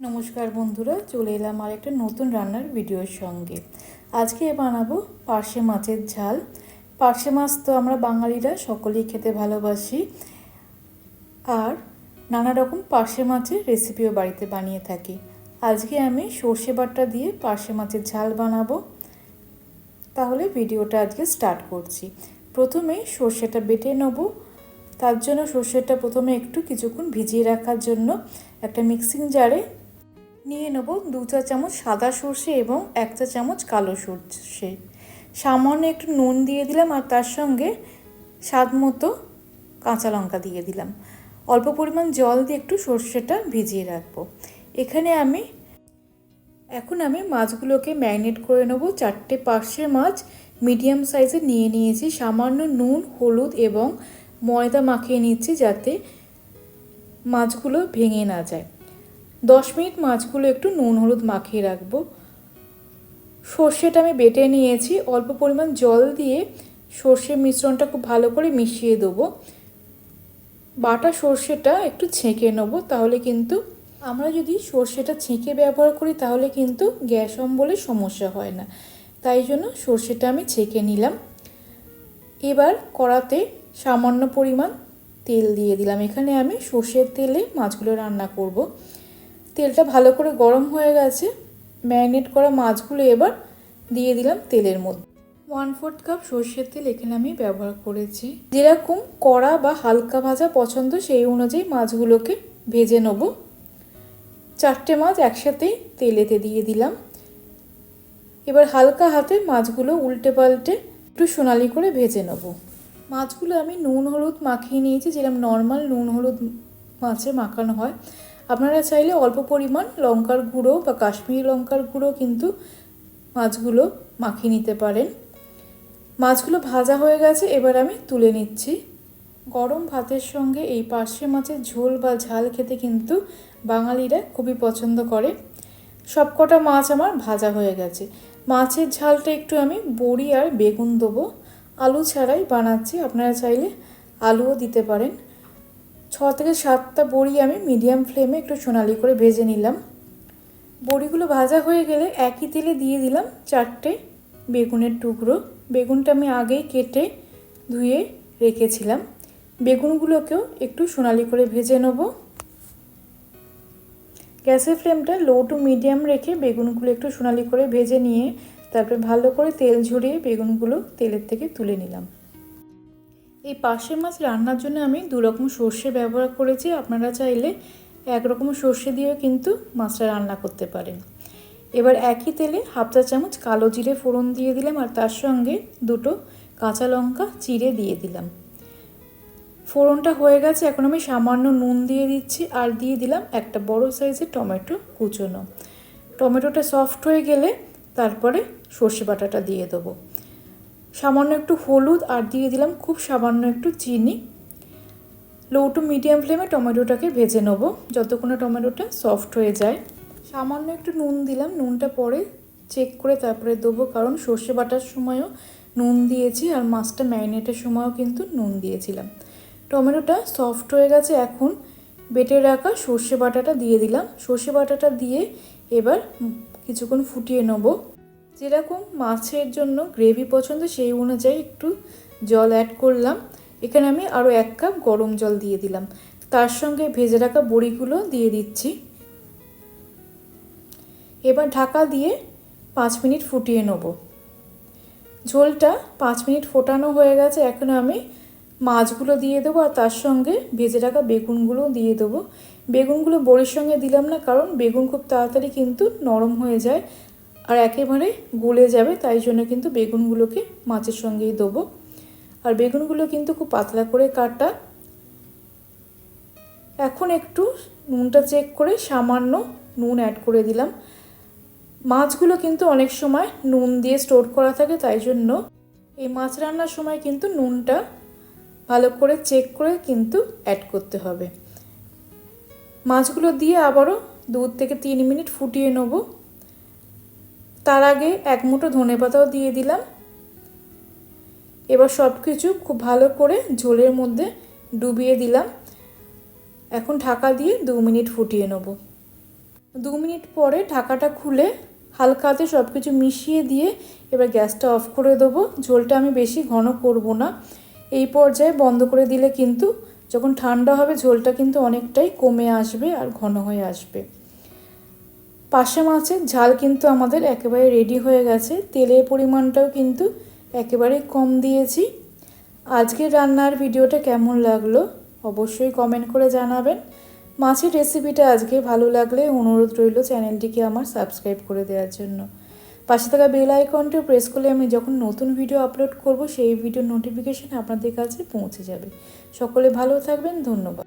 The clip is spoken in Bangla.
নমস্কার বন্ধুরা, চলে এলাম আর একটা নতুন রান্নার ভিডিওর সঙ্গে। আজকে বানাবো পার্শে মাছের ঝাল। পার্শে মাছ তো আমরা বাঙালিরা সকলেই খেতে ভালোবাসি। আর নানা রকম পার্শে মাছের রেসিপিও বাড়িতে বানিয়ে থাকি। আজকে আমি সর্ষে বাটা দিয়ে পার্শে মাছের ঝাল বানাবো। তাহলে ভিডিওটা আজকে স্টার্ট করছি। প্রথমে সর্ষেটা বেটে নেব। তার জন্য সর্ষেটা প্রথমে একটু কিছুক্ষণ ভিজিয়ে রাখার জন্য একটা মিক্সিং জারে নিয়ে নেব দু চা চামচ সাদা সর্ষে এবং এক চা চামচ কালো সর্ষে। সামান্য একটু নুন দিয়ে দিলাম আর তার সঙ্গে স্বাদ মতো কাঁচা লঙ্কা দিয়ে দিলাম। অল্প পরিমাণ জল দিয়ে একটু সর্ষেটা ভিজিয়ে রাখব। এখানে আমি, এখন আমি মাছগুলোকে ম্যারিনেট করে নেব। চারটে পার্শে মাছ মিডিয়াম সাইজে নিয়ে নিয়েছি। সামান্য নুন, হলুদ এবং ময়দা মাখিয়ে নিচ্ছি যাতে মাছগুলো ভেঙে না যায়। দশ মিনিট মাছগুলো একটু নুন হলুদ মাখিয়ে রাখব। সর্ষেটা আমি বেটে নিয়েছি, অল্প পরিমাণ জল দিয়ে সর্ষের মিশ্রণটা খুব ভালো করে মিশিয়ে দেবো। বাটা সর্ষেটা একটু ছেঁকে নেব, তাহলে কিন্তু আমরা যদি সর্ষেটা ছেঁকে ব্যবহার করি, তাহলে কিন্তু গ্যাস অম্বলের সমস্যা হয় না। তাই জন্য সর্ষেটা আমি ছেঁকে নিলাম। এবার কড়াতে সামান্য পরিমাণ তেল দিয়ে দিলাম। এখানে আমি সর্ষের তেলে মাছগুলো রান্না করব। তেলটা ভালো করে গরম হয়ে গেছে। ম্যারিনেট করা মাছগুলো এবার দিয়ে দিলাম তেলের মধ্যে। ওয়ান ফোর্থ কাপ সর্ষের তেল এখানে আমি ব্যবহার করেছি। যেরকম কড়া বা হালকা ভাজা পছন্দ সেই অনুযায়ী মাছগুলোকে ভেজে নেব। চারটে মাছ একসাথেই তেলেতে দিয়ে দিলাম। এবার হালকা হাতে মাছগুলো উল্টে পাল্টে একটু সোনালি করে ভেজে নেব। মাছগুলো আমি নুন হলুদ মাখিয়ে নিয়েছি, যেরকম নর্মাল নুন হলুদ মাছে মাখানো হয়। আপনারা চাইলে অল্প পরিমাণ লঙ্কার গুঁড়ো বা কাশ্মীরি লঙ্কার গুঁড়ো কিন্তু মাছগুলো মাখিয়ে নিতে পারেন। মাছগুলো ভাজা হয়ে গেছে, এবার আমি তুলে নিচ্ছি। গরম ভাতের সঙ্গে এই পার্শে মাছের ঝোল বা ঝাল খেতে কিন্তু বাঙালিরা খুবই পছন্দ করে। সবকটা মাছ আমার ভাজা হয়ে গেছে। মাছের ঝালটা একটু আমি বড়ি আর বেগুন দেবো। আলু ছাড়াই বানাচ্ছি, আপনারা চাইলে আলুও দিতে পারেন। ছ থেকে সাতটা বড়ি আমি মিডিয়াম ফ্লেমে একটু সোনালি করে ভেজে নিলাম। বড়িগুলো ভাজা হয়ে গেলে একই তেলে দিয়ে দিলাম চারটে বেগুনের টুকরো। বেগুনটা আমি আগেই কেটে ধুয়ে রেখেছিলাম। বেগুনগুলোকেও একটু সোনালি করে ভেজে নেব। গ্যাসের ফ্লেমটা লো টু মিডিয়াম রেখে বেগুনগুলো একটু সোনালি করে ভেজে নিয়ে তারপরে ভালো করে তেল ঝরিয়ে বেগুনগুলো তেলের থেকে তুলে নিলাম। এই পাশে মাছ রান্নার জন্য আমি দু রকম সর্ষে ব্যবহার করেছি। আপনারা চাইলে একরকম সর্ষে দিয়েও কিন্তু মাছটা রান্না করতে পারেন। এবার একই তেলে হাফ চা চামচ কালো জিরে ফোড়ন দিয়ে দিলাম আর তার সঙ্গে দুটো কাঁচা লঙ্কা চিড়ে দিয়ে দিলাম। ফোড়নটা হয়ে গেছে, এখন আমি সামান্য নুন দিয়ে দিচ্ছি আর দিয়ে দিলাম একটা বড় সাইজের টমেটো কুচোনো। টমেটোটা সফট হয়ে গেলে তারপরে সর্ষে বাটাটা দিয়ে দেবো। সামান্য একটু হলুদ আর দিয়ে দিলাম খুব সামান্য একটু চিনি। লো টু মিডিয়াম ফ্লেমে টমেটোটাকে ভেজে নেব যতক্ষণ টমেটোটা সফট হয়ে যায়। সামান্য একটু নুন দিলাম, নুনটা পরে চেক করে তারপরে দেবো, কারণ সর্ষে বাটার সময়ও নুন দিয়েছি আর মাছটা ম্যারিনেটের সময়ও কিন্তু নুন দিয়েছিলাম। টমেটোটা সফট হয়ে গেছে, এখন বেটে রাখা সর্ষে বাটাটা দিয়ে দিলাম। সর্ষে বাটাটা দিয়ে এবার কিছুক্ষণ ফুটিয়ে নেব। যেরকম মাছের জন্য গ্রেভি পছন্দ, সেই অনুযায়ী একটু জল অ্যাড করলাম। এখানে আমি আরও এক কাপ গরম জল দিয়ে দিলাম। তার সঙ্গে ভেজে রাখা বড়িগুলো দিয়ে দিচ্ছি। এবার ঢাকা দিয়ে পাঁচ মিনিট ফুটিয়ে নেব। ঝোলটা পাঁচ মিনিট ফোটানো হয়ে গেছে। এখন আমি মাছগুলো দিয়ে দেবো আর তার সঙ্গে ভেজে রাখা বেগুনগুলো দিয়ে দেবো। বেগুনগুলো বড়ির সঙ্গে দিলাম না, কারণ বেগুন খুব তাড়াতাড়ি কিন্তু নরম হয়ে যায়। আর একেবারে গলে যাবে, তাই জন্য কিন্তু বেগুনগুলোকে মাছের সঙ্গেই দেবো। আর বেগুনগুলো কিন্তু খুব পাতলা করে কাটা। এখন একটু নুনটা চেক করে সামান্য নুন অ্যাড করে দিলাম। মাছগুলো কিন্তু অনেক সময় নুন দিয়ে স্টোর করা থাকে, তাই জন্য এই মাছ রান্নার সময় কিন্তু নুনটা ভালো করে চেক করে কিন্তু অ্যাড করতে হবে। মাছগুলো দিয়ে আবারও দু থেকে তিন মিনিট ফুটিয়ে নেব। তার আগে এক মুঠো ধনে পাতাও দিয়ে দিলাম। এবার সব কিছু খুব ভালো করে ঝোলের মধ্যে ডুবিয়ে দিলাম। এখন ঢাকা দিয়ে দু মিনিট ফুটিয়ে নেব। দু মিনিট পরে ঢাকাটা খুলে হালকা হাতে সব কিছু মিশিয়ে দিয়ে এবার গ্যাসটা অফ করে দেবো। ঝোলটা আমি বেশি ঘন করব না। এই পর্যায়ে বন্ধ করে দিলে কিন্তু যখন ঠান্ডা হবে ঝোলটা কিন্তু অনেকটাই কমে আসবে আর ঘন হয়ে আসবে। পাশে মাছের ঝাল কিন্তু আমাদের একেবারে রেডি হয়ে গেছে। তেলের পরিমাণটাও কিন্তু একেবারে কম দিয়েছি। আজকের রান্নার ভিডিওটা কেমন লাগল অবশ্যই কমেন্ট করে জানাবেন। মাছের রেসিপিটা আজকে ভালো লাগলে অনুরোধ রইল চ্যানেলটিকে আমার সাবস্ক্রাইব করে দেওয়ার জন্য। পাশে থাকা বেল আইকনটা প্রেস করলে আমি যখন নতুন ভিডিও আপলোড করব, সেই ভিডিওর নোটিফিকেশান আপনাদের কাছে পৌঁছে যাবে। সকলে ভালো থাকবেন, ধন্যবাদ।